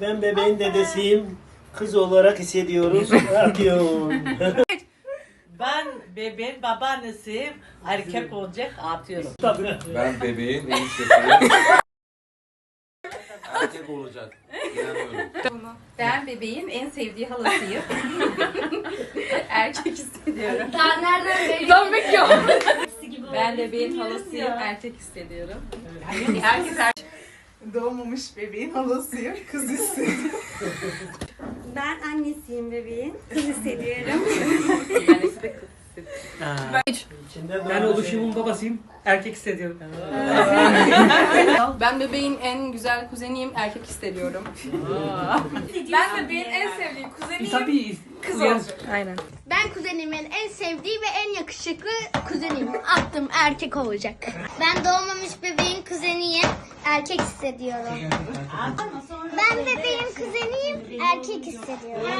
Ben bebeğin dedesiyim. Kız olarak hissediyoruz. Atıyor. Ben bebeğin babaannesiyim. Erkek olacak atıyorum. Ben bebeğin eniştesiyim. Erkek olacak. İnanıyorum. Ben bebeğin en sevdiği halasıyım. erkek hissediyorum. Daha nereden belli? Tam bekliyorum. Ben bebeğin halasıyım, erkek hissediyorum. Herkes erkek. Doğmamış bebeğin halasıyım. Kız hissediyorum. Ben annesiyim bebeğin. Kız hissediyorum. Annesi de kız. İçinde Ben oluşumun babasıyım. Erkek hissediyorum. Ben bebeğin en güzel kuzeniyim, erkek hissediyorum. ben bebeğin en sevdiği kuzeniyim. Tabii. Kız olacak. Aynen. Ben kuzenimin en sevdiği ve en yakışıklı kuzenim. Attım erkek olacak. Ben kuzeniyim erkek hissediyorum. Ben ve benim kuzenim erkek hissediyorum.